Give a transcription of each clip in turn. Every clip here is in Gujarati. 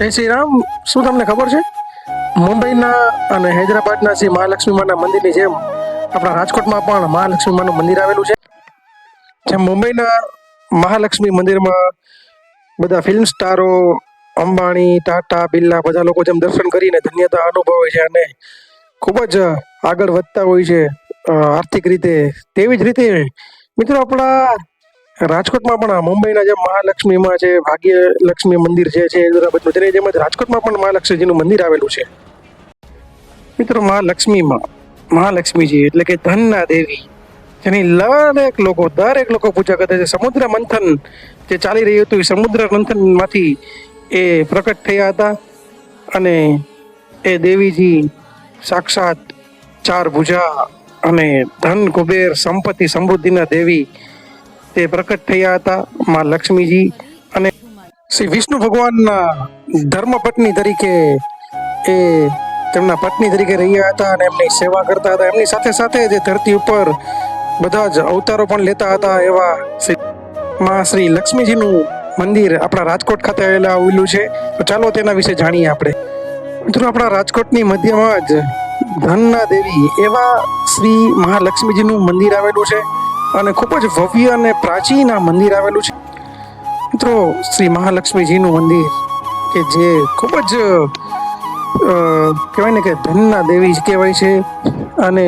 જય શ્રી રામ. શું તમને ખબર છે? મુંબઈના અને હૈદરાબાદના શ્રી મહાલક્ષ્મી માના મંદિરની જેમ આપણા રાજકોટમાં પણ મહાલક્ષ્મી માનું મંદિર આવેલું છે. જેમ મુંબઈના મહાલક્ષ્મી મંદિરમાં બધા ફિલ્મ સ્ટારો અંબાણી, ટાટા, બિરલા બધા લોકો જેમ દર્શન કરીને ધન્યતા અનુભવે છે અને ખૂબ જ આગળ વધતા હોય છે આર્થિક રીતે. તેવી જ રીતે મિત્રો આપણા રાજકોટમાં પણ મુંબઈના જે મહાલક્ષ્મીમાં જે ભાગ્યલક્ષ્મી મંદિર જે છે હૈદરાબાદનું તેની જેમ જ રાજકોટમાં પણ મહાલક્ષ્મીજીનું મંદિર આવેલું છે. મિત્રો, મહાલક્ષ્મીમાં, મહાલક્ષ્મીજી એટલે કે ધનના દેવી, જેની દરેક લોકો દરેક લોકો પૂજા કરે છે. સમુદ્ર મંથન જે ચાલી રહ્યું હતું, એ સમુદ્ર મંથનમાંથી એ પ્રકટ થયા હતા અને એ દેવીજી સાક્ષાત ચાર ભુજા અને ધન, કુબેર, સંપત્તિ, સમૃદ્ધિના દેવી તે પ્રકટ થયા હતા માં લક્ષ્મીજી અને શ્રી વિષ્ણુ ભગવાનના ધર્મપત્ની તરીકે એ તેમના પત્ની તરીકે રહ્યા હતા અને એમની સેવા કરતા હતા. એમની સાથે સાથે જે ધરતી ઉપર બધા જ અવતારો પણ લેતા હતા એવા શ્રી માં શ્રી લક્ષ્મીજીનું મંદિર આપણા રાજકોટ ખાતે આવેલા આવેલું છે. તો ચાલો તેના વિશે જાણીએ આપણે. મિત્રો, આપણા રાજકોટની મધ્યમાં જ ધનના દેવી એવા શ્રી મહાલક્ષ્મીજીનું મંદિર આવેલું છે. અને ખૂબ જ ભવ્ય અને પ્રાચીન આ મંદિર આવેલું છે. મિત્રો, શ્રી મહાલક્ષ્મીજીનું મંદિર, કે જે ખૂબ જ કહેવાય ને કે ધનના દેવી કહેવાય છે. અને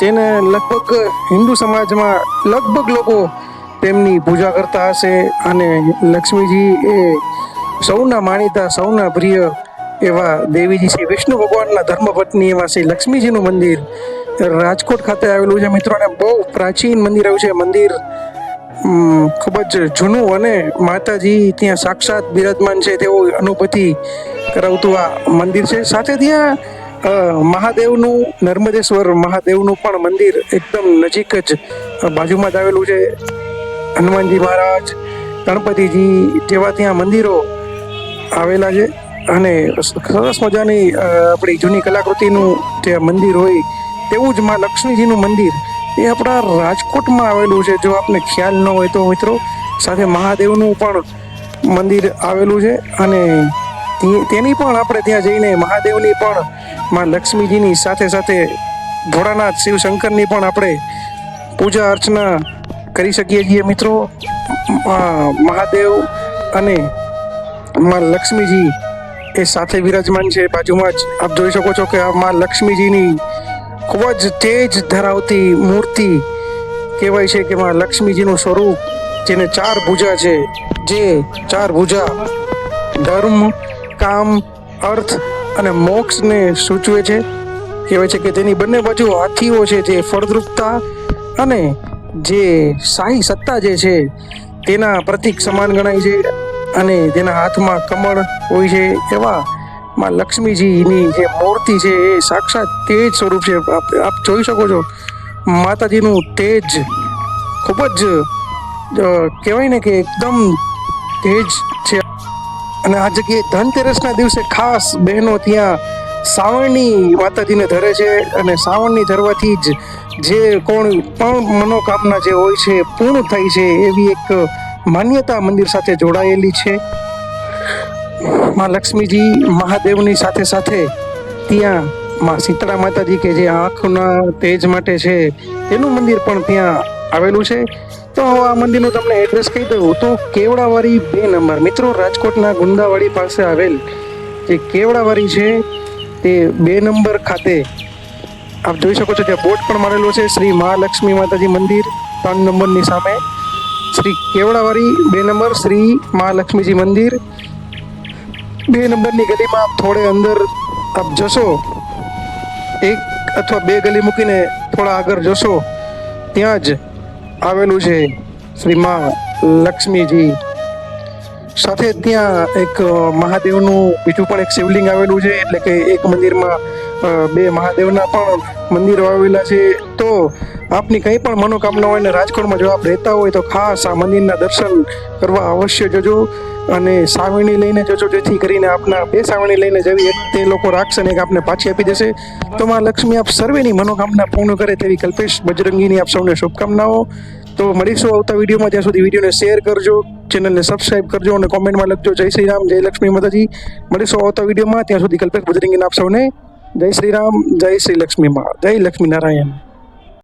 તેને લગભગ હિન્દુ સમાજમાં લગભગ લોકો તેમની પૂજા કરતા હશે. અને લક્ષ્મીજી એ સૌના માનીતા, સૌના પ્રિય એવા દેવીજી શ્રી વિષ્ણુ ભગવાનના ધર્મપત્ની એવા શ્રી લક્ષ્મીજીનું મંદિર રાજકોટ ખાતે આવેલું છે. મિત્રો, અને બહુ પ્રાચીન મંદિર આવ્યું છે. મંદિર ખૂબ જ જૂનું અને માતાજી ત્યાં સાક્ષાત બિરાજમાન છે તેવું અનુભૂતિ કરાવતું આ મંદિર છે. સાથે ત્યાં મહાદેવનું, નર્મદેશ્વર મહાદેવનું પણ મંદિર એકદમ નજીક જ બાજુમાં જ આવેલું છે. હનુમાનજી મહારાજ, ગણપતિજી જેવા ત્યાં મંદિરો આવેલા છે. અને સરસ મજાની આપણી જૂની કલાકૃતિનું જે મંદિર હોય તેવું જ માં લક્ષ્મીજીનું મંદિર. એ આપણા રાજકોટમાં આવેલું છે. જો આપને ખ્યાલ ન હોય તો મિત્રો, સાથે મહાદેવનું પણ મંદિર આવેલું છે અને તેની પણ આપણે ત્યાં જઈને મહાદેવની પણ માં લક્ષ્મીજીની સાથે સાથે ભોળાનાથ, શિવશંકરની પણ આપણે પૂજા અર્ચના કરી શકીએ છીએ મિત્રો. મહાદેવ અને માં લક્ષ્મીજી એ સાથે વિરાજમાન છે. બાજુમાં જ આપ જોઈ શકો છો કે આ માં લક્ષ્મીજીની ખૂબ જ તેજ ધરાવતી મૂર્તિ કહેવાય છે કે માં લક્ષ્મીજીનું સ્વરૂપ, જેને ચાર ભુજા છે, જે ચાર ભુજા, ધર્મ, કામ, અર્થ અને મોક્ષને સૂચવે છે. કહેવાય છે કે તેની બંને બાજુ હાથીઓ છે જે ફળદ્રુપતા અને જે શાહી સત્તા જે છે, તેના પ્રતીક સમાન ગણાય છે અને તેના હાથમાં કમળ હોય છે એવા માં લક્ષ્મીજીની જે મૂર્તિ છે એ સાક્ષાત તેજ સ્વરૂપ છે. આપ જોઈ શકો છો. માતાજીનું તેજ ખૂબ જ કહેવાય ને કે એકદમ તેજ છે. અને આ જગ્યાએ ધનતેરસના દિવસે ખાસ બહેનો ત્યાં સાવરણી માતાજીને ધરે છે અને સાવરણી ધરવાથી જ જે કોણ પણ મનોકામના જે હોય છે પૂર્ણ થાય છે એવી એક માન્યતા મંદિર સાથે જોડાયેલી છે. માં લક્ષ્મીજી મહાદેવની સાથે સાથે ત્યાં માં શીતળા માતાજી કે જે આંખના તેજ માટે છે, તેનું મંદિર પણ ત્યાં આવેલું છે. તો હું આ મંદિરનું તમને એડ્રેસ કહી દઉં. તો કેવડાવાડી બે નંબર. મિત્રો, રાજકોટના ગુંદાવાડી પાસે આવેલ જે કેવડાવાડી છે, તે બે નંબર ખાતે આપ જોઈ શકો છો ત્યાં બોર્ડ પણ મારેલો છે. શ્રી મહાલક્ષ્મી માતાજી મંદિર ત્રણ નંબરની સામે. શ્રી કેવડાવાડી બે નંબર. શ્રી મહાલક્ષ્મીજી મંદિર. બે નંબરની ગલીમાં આપ થોડે અંદર આપ જશો. એક અથવા બે ગલી મૂકીને થોડા આગળ જશો. ત્યાં જ આવેલું છે શ્રી મા લક્ષ્મીજી. સાથે ત્યાં એક મહાદેવનું બીજું પણ એક શિવલિંગ આવેલું છે, એટલે કે એક મંદિરમાં બે મહાદેવના પણ મંદિરો આવેલા છે. તો આપની કંઈ પણ મનોકામના હોય ને રાજકોટમાં જો આપ રહેતા હોય તો ખાસ આ મંદિરના દર્શન કરવા અવશ્ય જજો અને સાવરણી લઈને જજો. જેથી કરીને આપના બે સાવરણી લઈને જવી એક તે લોકો રાખશે ને એક આપને પાછી આપી દેશે. તો માં લક્ષ્મી, આપ સર્વેની મનોકામના પૂર્ણ કરે તેવી કલ્પેશ બજરંગીની આપ સૌને શુભકામનાઓ. તો મળીશું આવતા વિડીયોમાં. ત્યાં સુધી વિડીયોને શેર કરજો, ચેનલને સબસ્ક્રાઇબ કરજો અને કોમેન્ટમાં લખજો. જય શ્રી રામ, જય લક્ષ્મી માતાજી. મળીશું આવતા વિડીયોમાં. ત્યાં સુધી કલ્પેશ ભજરીંગીને આપ સૌને જય શ્રી રામ જય શ્રી લક્ષ્મી મા જય લક્ષ્મી નારાયણ.